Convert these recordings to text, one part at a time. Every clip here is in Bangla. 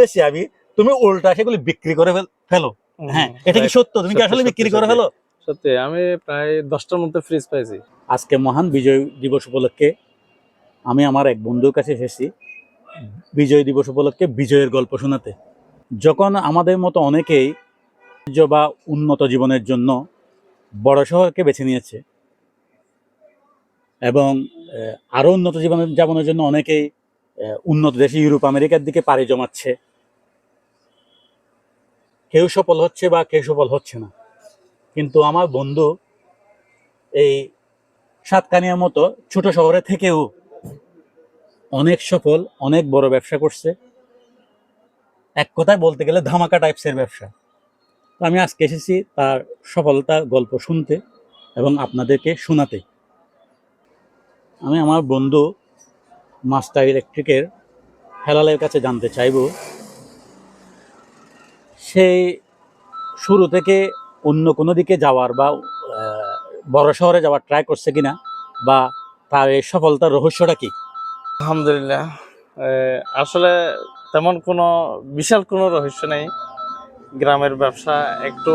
বলেছি আমি তুমি উল্টা সেগুলি বিক্রি করে ফেলো হ্যাঁ এটা কি সত্য? তুমি কি আসলে বিক্রি করে ফেলো? সত্যি আমি প্রায় দশটার মধ্যে ফ্রিজ পাইছি। আজকে মহান বিজয় দিবস উপলক্ষে আমি আমার এক বন্ধুর কাছে এসেছি বিজয় দিবস উপলক্ষে বিজয়ের গল্প শোনাতে। যখন আমাদের মতো অনেকেই বা উন্নত জীবনের জন্য বড় শহরকে বেছে নিয়েছে এবং আহ, আরও উন্নত জীবনের যাপনের জন্য অনেকেই উন্নত দেশে ইউরোপ আমেরিকার দিকে পাড়ি জমাচ্ছে কেউ সফল হচ্ছে বা কেউ সফল হচ্ছে না। কিন্তু আমার বন্ধু এই সাতকানিয়ার মতো ছোট শহরে থেকেও অনেক সফল, অনেক বড় ব্যবসা করছে। এক কথায় বলতে গেলে ধামাকা টাইপসের ব্যবসা। তো আমি আজকে এসেছি তার সফলতা গল্প শুনতে এবং আপনাদেরকে শোনাতে। আমি আমার বন্ধু মাস্টার ইলেকট্রিকের হেলালের কাছে জানতে চাইব। সেই শুরু থেকে অন্য কোনো দিকে যাওয়ার বা বড় শহরে যাওয়ার ট্রাই করছে কিনা বা তার এই সফলতার রহস্যটা কি? আলহামদুলিল্লাহ। আসলে তেমন কোনো বিশাল কোনো রহস্য নেই। গ্রামের ব্যবসা একটু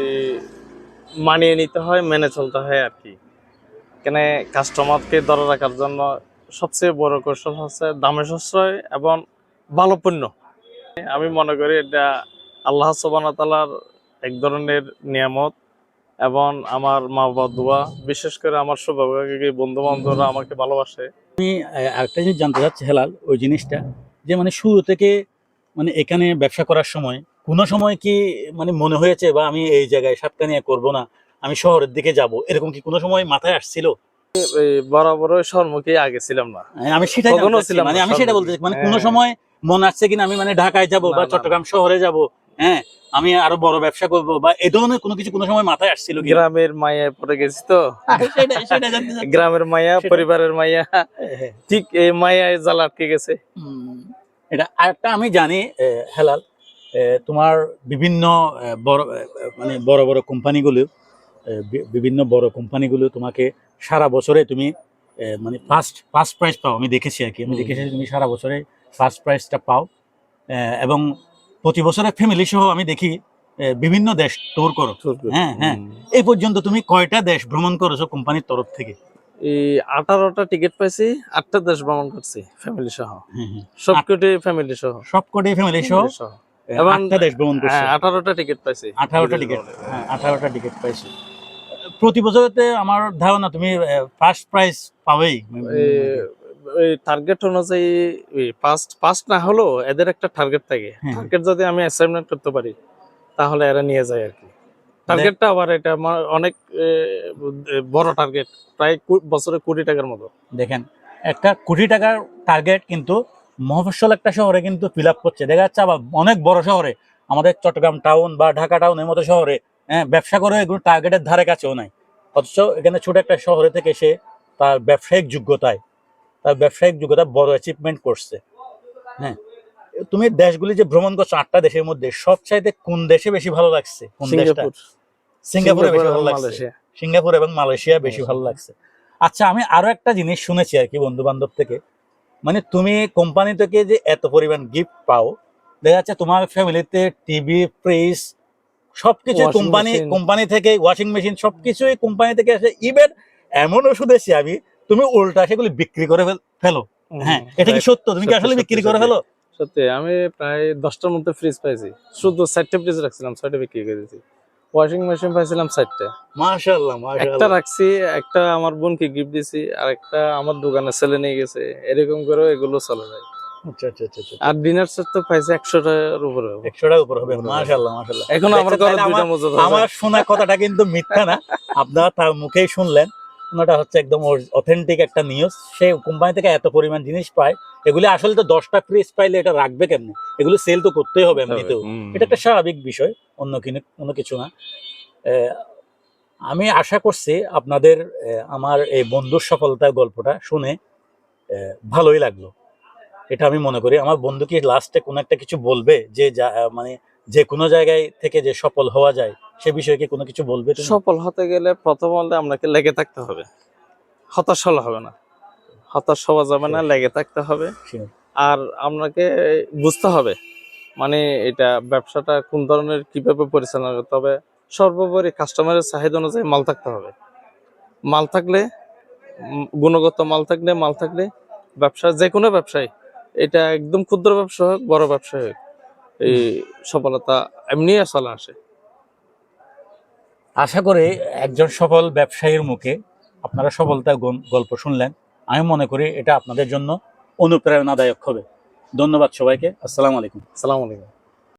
এই, মানিয়ে নিতে হয় মেনে চলতে হয় আর কি। কেন কাস্টমারকে ধরে রাখার জন্য সবচেয়ে বড় কৌশল হচ্ছে দামে সাশ্রয় এবং ভালো পণ্য। আমি মনে করি এটা আল্লাহ সোবান তালার এক ধরনের নিয়ামত এবং আমার মা বাবা দোয়া বিশেষ করে আমার সৌভাগ্যী বন্ধু বান্ধবরা আমাকে ভালোবাসে আহ, আরেকটা জিনিস জানতে চাচ্ছি হেলাল ওই জিনিসটা যে মানে শুরু থেকে মানে এখানে ব্যবসা করার সময় কোনো সময় কি মানে মনে হয়েছে বা আমি এই জায়গায় সাতকানিয়া করব না আমি শহরের দিকে যাব এরকম কি কোনো সময় মাথায় আসছিল এই বরাবর শহরমুখী আগে ছিলাম না আমি সেটা মানে আমি সেটা বলতে মানে। কোনো। সময় মনে আসছে কিনা আমি মানে ঢাকায় যাব বা চট্টগ্রাম শহরে যাব হ্যাঁ আমি আরও বড় ব্যবসা করব বা এই ধরনের কোনো কিছু কোনো সময় মাথায় আসছিল গ্রামের মায়ায় পড়ে গেছি তো। গ্রামের মায়া পরিবারের মায়া। হ্যাঁ। ঠিক এই মায়ায় জ্বাল আটকে গেছে। এটা আরেকটা আমি জানি হেলাল তোমার বিভিন্ন বড় মানে বড় বড় কোম্পানিগুলো বিভিন্ন বড় কোম্পানিগুলো তোমাকে সারা বছরে তুমি মানে ফার্স্ট ফার্স্ট প্রাইজ পাও। আমি দেখেছি আর কি। আমি দেখেছি তুমি সারা বছরে ফার্স্ট প্রাইজটা পাও। এ, এবং প্রতি বছরে ফ্যামিলি সহ আমি দেখি বিভিন্ন দেশ ট্যুর করো। হ্যাঁ, হ্যাঁ। এই পর্যন্ত তুমি কয়টা দেশ ভ্রমণ করেছ কোম্পানির তরফ থেকে? এই আঠারোটা টিকিট পাইছি আটটা দেশ ভ্রমণ করছি ফ্যামিলি সহ। হ্যাঁ, হ্যাঁ। সবকটি ফ্যামিলি সহ। সব কটাই ফ্যামিলি সহ। এবং- দেশ ভ্রমণ করছ? হ্যাঁ আঠারোটা টিকিট পাইছি। আঠারোটা টিকিট হ্যাঁ আঠারোটা টিকিট পাইছি। প্রতি বছরতে আমার ধারণা তুমি ফার্স্ট প্রাইজ পাবেই। টার্গেট অনুযায়ী ফার্স্ট ফার্স্ট না হলেও এদের একটা টার্গেট থাকে। টার্গেট যদি আমি অ্যাসাইনমেন্ট করতে পারি তাহলে এরা নিয়ে যায় আর কি টার্গেটটা আবার এটা অনেক বড় টার্গেট প্রায় বছরে কোটি টাকার মতো। দেখেন একটা কোটি টাকার টার্গেট কিন্তু মফস্বল একটা শহরে কিন্তু ফিল আপ করছে। দেখা যাচ্ছে আবার অনেক বড় শহরে আমাদের চট্টগ্রাম টাউন বা ঢাকা টাউনের মতো শহরে হ্যাঁ ব্যবসা করে এগুলো টার্গেটের ধারে কাছেও নাই। অথচ এখানে ছোট একটা শহরে থেকে সে তার ব্যবসায়িক যোগ্যতায় তার ব্যবসায়িক যোগ্যতা বড় অ্যাচিভমেন্ট করছে। হ্যাঁ। তুমি দেশগুলি যে ভ্রমণ করছ আটটা দেশের মধ্যে সবচাইতে কোন দেশে বেশি ভালো লাগছে? কোন দেশটা? সিঙ্গাপুরে। বেশি ভালো লাগছে। সিঙ্গাপুর এবং মালয়েশিয়া বেশি ভালো লাগছে। আচ্ছা আমি আরও একটা জিনিস শুনেছি আর কি বন্ধু বান্ধব থেকে। মানে তুমি কোম্পানি থেকে যে এত পরিমাণ গিফট পাও দেখা যাচ্ছে তোমার ফ্যামিলিতে টিভি ফ্রিজ সবকিছু কোম্পানি কোম্পানি থেকে ওয়াশিং মেশিন সবকিছুই কোম্পানি থেকে আসে। ইভেন এমনও শুনেছি আমি তুমি উল্টা সেগুলি বিক্রি করে ফেলো হ্যাঁ এটা কি সত্য? তুমি কি আসলে বিক্রি করে ফেলো? সত্যি আমি প্রায় দশটার মধ্যে ফ্রিজ পাইছি। শুধু চারটে ফ্রিজ রাখছিলাম ছয়টা বিক্রি করে দিয়েছি। ওয়াশিং মেশিন পাইছিলাম চারটে। মাশাআল্লাহ একটা রাখছি একটা আমার বোনকে গিফট দিছি আর একটা আমার দোকানে ছেলে নিয়ে গেছে। এরকম করে এগুলো চলে যায়। আচ্ছা আচ্ছা আচ্ছা আর ডিনার সেট তো পাইছি একশোটার উপরে। হবে। একশোটার উপর হবে উপরে। হবে। মাশাআল্লাহ মাশাআল্লাহ। এখন আমার দেখছেন, দুইটা আমার- মজুদ আমার শোনা কথাটা কিন্তু মিথ্যা না। আপনারা তার মুখেই শুনলেন। ওনাটা হচ্ছে একদম অথেন্টিক একটা নিউজ সে কোম্পানি থেকে এত পরিমাণ জিনিস পায় এগুলি আসলে তো দশটা ফ্রিজ পাইলে এটা রাখবে কেমনে? এগুলো সেল তো করতেই হবে এমনিতেও। এটা একটা স্বাভাবিক বিষয় অন্য কিনে কোনো কিছু না। আমি আশা করছি আপনাদের আমার এই বন্ধুর সফলতার গল্পটা শুনে ভালোই লাগল। এটা আমি মনে করি। আমার বন্ধু কি লাস্টে কোনো একটা কিছু বলবে? যে যা- মানে যে কোনো জায়গায় থেকে যে সফল হওয়া যায় সে বিষয়ে কি কোনো কিছু বলবে? সফল হতে গেলে প্রথম হলে আপনাকে লেগে থাকতে হবে। হতাশ হলে হবে না। হতাশ হওয়া যাবে না লেগে থাকতে হবে। আর আপনাকে বুঝতে হবে মানে এটা ব্যবসাটা কোন ধরনের কীভাবে পরিচালনা করতে হবে। সর্বোপরি কাস্টমারের চাহিদা অনুযায়ী মাল থাকতে হবে। মাল থাকলে গুণগত মাল থাকলে মাল থাকলে ব্যবসা যে কোনো ব্যবসায় এটা একদম ক্ষুদ্র ব্যবসা হোক বড় ব্যবসা হোক এই সফলতা এমনি আসলে আসে। আশা করে একজন সফল ব্যবসায়ীর মুখে আপনারা সফলতা গল্প শুনলেন। আমি মনে করি এটা আপনাদের জন্য অনুপ্রেরণাদায়ক হবে। ধন্যবাদ সবাইকে। আসসালামু আলাইকুম। আসসালামু আলাইকুম।